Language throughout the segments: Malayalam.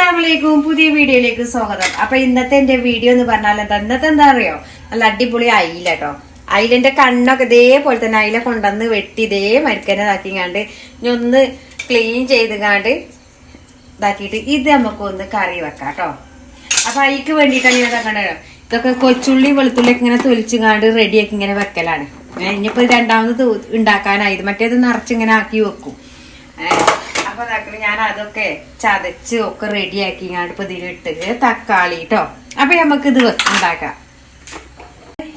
അസ്സലാമലൈക്കും പുതിയ വീഡിയോയിലേക്ക് സ്വാഗതം. അപ്പൊ ഇന്നത്തെ എന്റെ വീഡിയോ എന്ന് പറഞ്ഞാൽ എന്താ? ഇന്നത്തെ എന്താ അറിയോ? നല്ല അടിപൊളി അയില കേട്ടോ അയിലന്റെ കണ്ണൊക്കെ ഇതേപോലെ തന്നെ അയില കൊണ്ടുവന്ന് വെട്ടി ഇതേ മരിക്കനെ ഇതാക്കിങ്ങാണ്ട് ഇനി ഒന്ന് ക്ലീൻ ചെയ്തുകാണ്ട് ഇതാക്കിയിട്ട് ഇത് നമുക്ക് ഒന്ന് കറി വെക്കാം കേട്ടോ അപ്പൊ അയിക്ക് വേണ്ടിയിട്ടാണ് ഞാൻ ഇതാക്കണ്ടോ ഇതൊക്കെ കൊച്ചുള്ളി വെളുത്തുള്ളി ഇങ്ങനെ തൊലിച്ചുങ്ങാണ്ട് റെഡിയാക്കി ഇങ്ങനെ വെക്കലാണ്. ഇനിയിപ്പോ രണ്ടാമത് ഉണ്ടാക്കാനായി. മറ്റേത് നിറച്ചിങ്ങനെ ആക്കി വെക്കും. അപ്പൊ ഞാൻ അതൊക്കെ ചതച്ച് ഒക്കെ റെഡിയാക്കി ഇങ്ങാണ്ട് ഇപ്പൊ ഇതിലിട്ട് തക്കാളി കേട്ടോ അപ്പൊ നമുക്ക് ഇത് ഉണ്ടാക്കാം.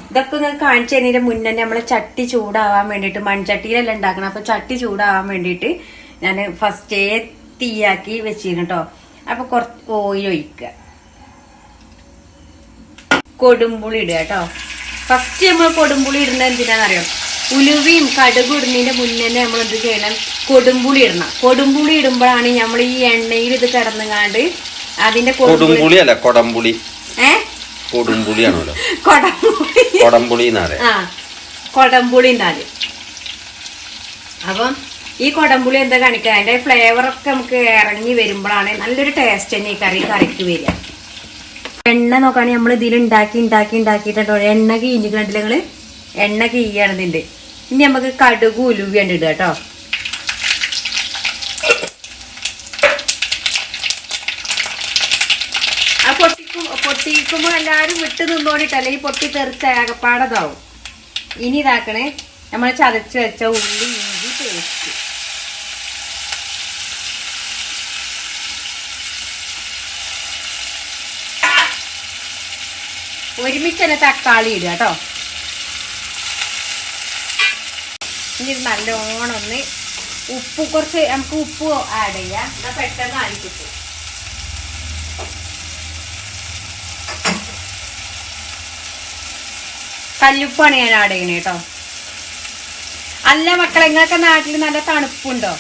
ഇതൊക്കെ നിങ്ങൾക്ക് കാണിച്ചു തരുന്നതിന്റെ മുന്നേ നമ്മളെ ചട്ടി ചൂടാവാൻ വേണ്ടിയിട്ട് മൺചട്ടിയിലല്ല ഉണ്ടാക്കണം അപ്പൊ ചട്ടി ചൂടാവാൻ വേണ്ടിയിട്ട് ഞാൻ ഫസ്റ്റേ തീയാക്കി വെച്ചിരുന്നു കേട്ടോ അപ്പൊ കുറച്ച് ഓയിൽ ഒഴിക്കുക. കൊടുമ്പുളി ഇടുക കേട്ടോ ഫസ്റ്റ് നമ്മൾ കൊടുമ്പുളി ഇടുന്നത് എന്തിനാണെന്നറിയോ? ഉലുവയും കടുക് ഇടുന്നതിന്റെ മുന്നേ നമ്മൾ എന്ത് ചെയ്യണം? കൊടുമ്പുളി ഇടണം. കൊടുമ്പുളി ഇടുമ്പോഴാണ് നമ്മൾ ഈ എണ്ണയിൽ ഇത് കിടന്നുകാണ്ട് അതിന്റെ കൊടുമ്പുളി അല്ല കൊടംപുളി. ഏ? കൊടുമ്പുളിയാണല്ലോ. കൊടമ്പുളി കൊടംപുളി ആ അപ്പം ഈ കൊടമ്പുളി എന്താ കാണിക്കുക അതിന്റെ ഫ്ലേവർ ഒക്കെ നമുക്ക് ഇറങ്ങി വരുമ്പോഴാണ് നല്ലൊരു ടേസ്റ്റ് തന്നെ ഈ കറി കറിക്ക് വരിക. എണ്ണ നോക്കുകയാണെങ്കിൽ നമ്മൾ ഇതിൽ ഉണ്ടാക്കി ഉണ്ടാക്കി ഉണ്ടാക്കിയിട്ടുണ്ടോ. എണ്ണ കീഞ്ഞിട്ടുണ്ടെങ്കിൽ നിങ്ങൾ എണ്ണ കീയാണ് ഇതിന്റെ. ഇനി നമുക്ക് കടുക് ഉലുവിയാണ് ഇടുക കേട്ടോ. ആ പൊട്ടിക്കും പൊട്ടിക്കുമ്പോൾ എല്ലാവരും വിട്ട് നിന്നോണ്ടിട്ട് ഈ പൊട്ടി തെറിച്ച അകപ്പാടതാവും ഇനി ഇതാക്കണേ നമ്മൾ ചതച്ച് വെച്ച ഉള്ളി ഇഞ്ചി പേസ്റ്റ് ഒരുമിച്ച് തന്നെ തക്കാളി ഇടുക കേട്ടോ. ഇനി ഇത് നല്ലോണം ഒന്ന് ഉപ്പ് കുറച്ച് നമുക്ക് ഉപ്പ് ആഡ് ചെയ്യാം. എന്നാൽ പെട്ടെന്ന് ആയി കിട്ടും. കല്ലുപ്പാണ് ഞാൻ ആഡ് ചെയ്യണേ കേട്ടോ. അല്ല മക്കളെ നിങ്ങൾക്ക് നാട്ടിൽ നല്ല തണുപ്പുണ്ടോ?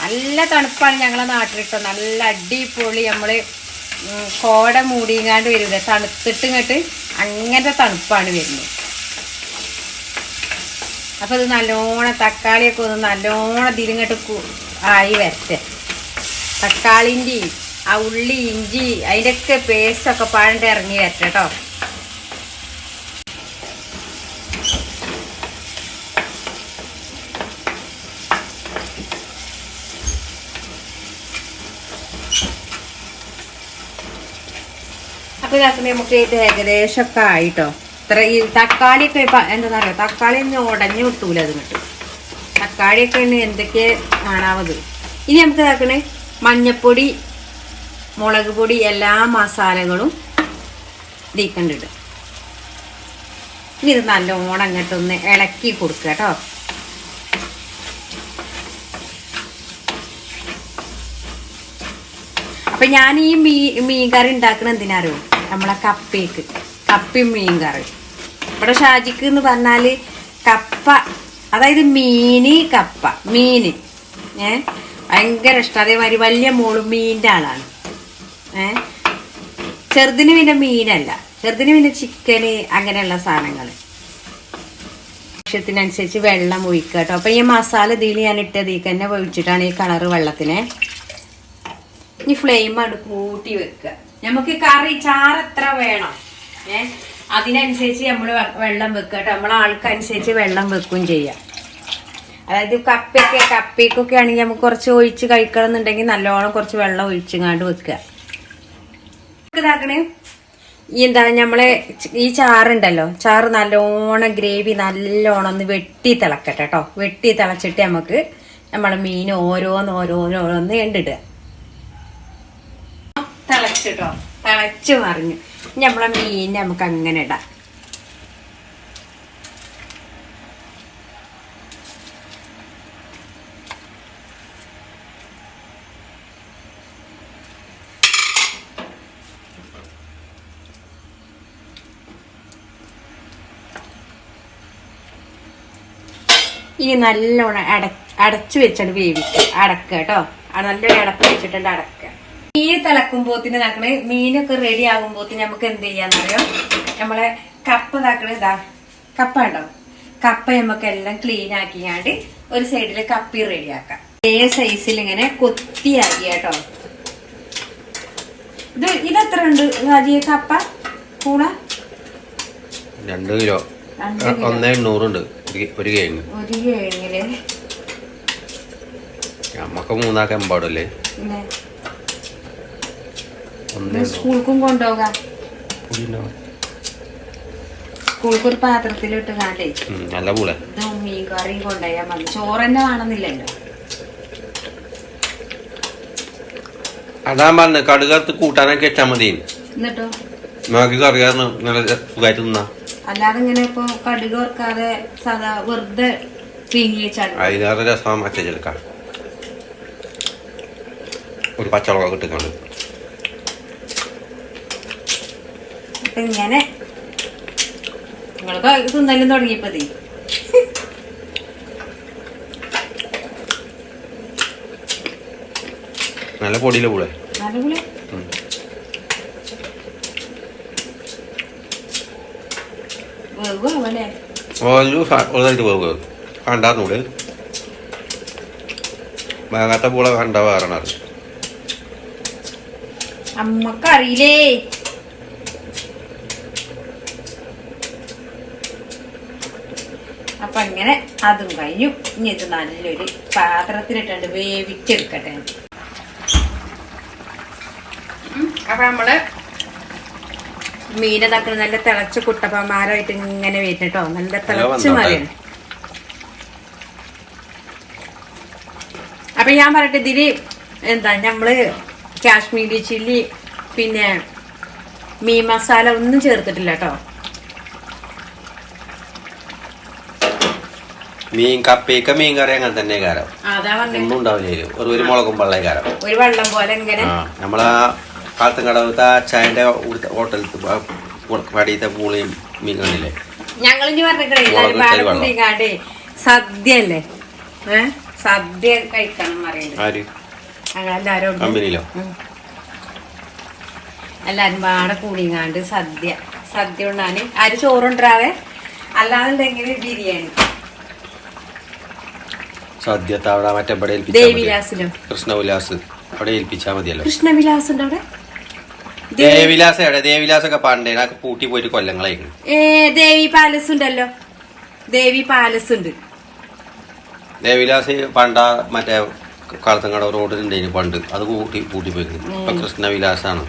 നല്ല തണുപ്പാണ് ഞങ്ങളെ നാട്ടിൽ കേട്ടോ നല്ല അടിപൊളി നമ്മൾ കോട മൂടിങ്ങാണ്ട് വരുന്നത്. തണുത്തിട്ട് ഇങ്ങോട്ട് അങ്ങനത്തെ തണുപ്പാണ് വരുന്നത്. അപ്പൊ ഇത് നല്ലോണം തക്കാളിയൊക്കെ ഒന്ന് നല്ലോണം തിരിങ്ങട്ട് ആയി വരട്ടെ. തക്കാളിന്റെയും ആ ഉള്ളി ഇഞ്ചി അതിന്റെയൊക്കെ പേസ്റ്റൊക്കെ പാഴണ്ട് ഇറങ്ങി വരട്ടെ കേട്ടോ. അപ്പോൾ ഇതാക്കുമ്പോൾ നമുക്ക് ഇത് ഏകദേശമൊക്കെ ആയിട്ടോ. ഇത്ര ഈ തക്കാളിയൊക്കെ ഇപ്പൊ അറിയാം? തക്കാളി ഒന്നും ഉടഞ്ഞു കിട്ടൂല അത് കിട്ടും തക്കാളിയൊക്കെ ഇനി എന്തൊക്കെ കാണാവത് ഇനി നമുക്ക് ഇതാക്കണേ. മഞ്ഞപ്പൊടി മുളക് പൊടി എല്ലാ മസാലകളും ഇതിക്കണ്ടിട്ട്. ഇനി ഇത് നല്ലോണം അങ്ങോട്ടൊന്ന് ഇളക്കി കൊടുക്കുക കേട്ടോ. അപ്പൊ ഞാൻ ഈ മീ മീൻ കറി ഉണ്ടാക്കണ എന്തിനാറിയോ നമ്മളെ കപ്പയ്ക്ക് കപ്പയും മീൻ കറി ഇവിടെ ഷാജിക്ക് എന്ന് പറഞ്ഞാൽ കപ്പ അതായത് മീന് കപ്പ മീന്. ഏ? ഭയങ്കര ഇഷ്ടം. അതേമാതിരി വലിയ മോൾ മീന്റെ ആളാണ്. ഏ? ചെറുതിന് പിന്നെ മീനല്ല. ചെറുതിന് പിന്നെ ചിക്കന് അങ്ങനെയുള്ള സാധനങ്ങൾ ആവശ്യത്തിനനുസരിച്ച് വെള്ളം ഒഴിക്കുക കേട്ടോ. അപ്പം ഈ മസാല ഇതിൽ ഞാൻ ഇട്ടത് ഈ തന്നെ ഒഴിച്ചിട്ടാണ് ഈ കളറ് വെള്ളത്തിനെ. ഇനി ഫ്ലെയിം ആണ് കൂട്ടി വെക്കുക. നമുക്ക് കറി ചാറ് എത്ര വേണം? ഏ? അതിനനുസരിച്ച് നമ്മൾ വെള്ളം വെക്കുക കേട്ടോ നമ്മളെ ആൾക്കനുസരിച്ച് വെള്ളം വെക്കുകയും ചെയ്യാം. അതായത് കപ്പയൊക്കെ കപ്പയ്ക്കൊക്കെ ആണെങ്കിൽ നമുക്ക് കുറച്ച് ഒഴിച്ച് കഴിക്കണം എന്നുണ്ടെങ്കിൽ നല്ലോണം കുറച്ച് വെള്ളം ഒഴിച്ചുങ്ങാണ്ട് വെക്കുക. ഇതാക്കണേ. ഈ എന്താ നമ്മളെ ഈ ചാറുണ്ടല്ലോ? ചാറ് നല്ലോണം ഗ്രേവി നല്ലോണം ഒന്ന് വെട്ടി തിളക്കട്ടെ കേട്ടോ വെട്ടി തിളച്ചിട്ട് നമുക്ക് നമ്മളെ മീൻ ഓരോന്ന് ഓരോന്ന് ഓരോന്ന് കണ്ടിടുക. തിളച്ചിട്ടോ തിളച്ച് മറിഞ്ഞു നമ്മളെ മീൻ നമുക്ക് അങ്ങനെ ഇടാം. ഇനി നല്ലോണം അട അടച്ചു വെച്ചിട്ട് വേവിക്കുക അടക്കുക കേട്ടോ. നല്ലോണം അടപ്പ് വെച്ചിട്ടുണ്ട് അടക്കുക മീൻ തിളക്കുമ്പോത്തിന് ഇതാക്കണേ മീനൊക്കെ റെഡി ആകുമ്പോത്തിന് നമുക്ക് എന്ത് ചെയ്യാന്നറിയോ? നമ്മളെ കപ്പ ഇതാക്കണ ഇതാ കപ്പ ഉണ്ടോ കപ്പ നമുക്ക് എല്ലാം ക്ലീൻ ആക്കിയാണ്ട് ഒരു സൈഡിൽ കപ്പി റെഡിയാക്കാം ഏ സൈസിൽ ഇങ്ങനെ കൊത്തിയാക്കി കേട്ടോ. ഇത് ഇതെത്ര ഉണ്ട് ഹാജിയെ കപ്പ? കൂണ? രണ്ട് കിലോ. ഒന്നേ എണ്ണൂറുണ്ട്. ഒരു- കേങ്ങ് ഒരു കിഴങ്ങിൽ നമ്മക്ക് മൂന്നാക്കാൻ പാടില്ലേ സ്കൂൾക്കും കൊണ്ടുപോകാം. സ്കൂൾക്ക് ഒരു പാത്രത്തിലിട്ട് കാണ്ടേ. നല്ല പൂളെ. ഇതും മീൻ കറിയും കൊണ്ടുപോയാൽ മതി. ചോറ് തന്നെ വേണമെന്നില്ലല്ലോ. അതാ പറഞ്ഞ കടുകത്ത് കൂട്ടാനൊക്കെ വെച്ചാ മതി. എന്നിട്ടോ? നമുക്ക് കറി കാരണം നല്ല സുഖമായിട്ട് തിന്നാ. അല്ലാതെ ഇങ്ങനെ ഇപ്പൊ കടുക് ഓർക്കാതെ സാധാ വെറുതെ പീങ്ങി വെച്ചാൽ രസം ഒരു പച്ചമുളകൊക്കെ ഇട്ടിട്ടുണ്ട് അപ്പൊ ഇങ്ങനെ. നിങ്ങൾക്ക് തിന്നലും തുടങ്ങിയപ്പോ നല്ല പൊടിയിലെ പോകുക കണ്ടാർന്നൂടെ. വേഗാത്ത പൂള കണ്ട വേറെ അമ്മക്കറിയില്ലേ? അപ്പൊ ഇങ്ങനെ അതും കഴിഞ്ഞു. ഇനി ഇത് നല്ലൊരു പാത്രത്തിലിട്ടുണ്ട് വേവിച്ചെടുക്കട്ടെ. അപ്പൊ നമ്മൾ മീനതാക്കണ നല്ല തിളച്ച് കുട്ടപ്പന്മാരായിട്ട് ഇങ്ങനെ വരുന്നുട്ടോ നല്ല തിളച്ച്. മറിയാണ് അപ്പൊ ഞാൻ പറയട്ടെ ഇതിൽ എന്താ നമ്മൾ കാശ്മീരി ചില്ലി പിന്നെ മീൻ മസാല ഒന്നും ചേർത്തിട്ടില്ല കേട്ടോ മീൻ കപ്പയൊക്കെ മീൻ കറി അങ്ങനെ തന്നെ കാരം. ഒന്നും ഉണ്ടാവില്ല ഒരു ഒരു മുളകും വെള്ളം കാരം. ഒരു വെള്ളം പോലെ ഇങ്ങനെ. ആ നമ്മളാ കാലത്തുംകടവത്തെ അച്ചായന്റെ ഹോട്ടലത്ത് കടിയത്തെ പൂളിയും മീൻ കണ്ടില്ലേ ഞങ്ങൾ ഇനി പറഞ്ഞിട്ടേ സദ്യ അല്ലേ സദ്യ കഴിക്കണം. കമ്പനിയിലോ. എല്ലാരും പാടെ കൂടിങ്ങാണ്ട് സദ്യ. സദ്യ ഉണ്ടാന് ആര് ചോറുണ്ടാവേ അല്ലാന്നുണ്ടെങ്കിൽ ബിരിയാണി. സദ്യത്തെ അവിടെ മറ്റേ ഇവിടെ ഏൽപ്പിച്ചാൽ കൃഷ്ണവിലാസ് അവിടെ ഏൽപ്പിച്ചാൽ മതിയല്ലോ. കൃഷ്ണവിലാസ് ഉണ്ട് അവിടെ? ദേവിലാസ് എവിടെ? പണ്ടേ പൂട്ടി പോയിട്ട് കൊല്ലങ്ങളായിരുന്നു. ഏ ദേവി പാലസ് ഉണ്ടല്ലോ. ദേവി പാലസ് ഉണ്ട്. ദേവിലാസ് പണ്ട മറ്റേ കാലത്തങ്ങട റോഡിലുണ്ടായിരുന്നു പണ്ട്. അത് പൂട്ടി പൂട്ടി പോയിരുന്നു ഇപ്പൊ കൃഷ്ണവിലാസാണ്.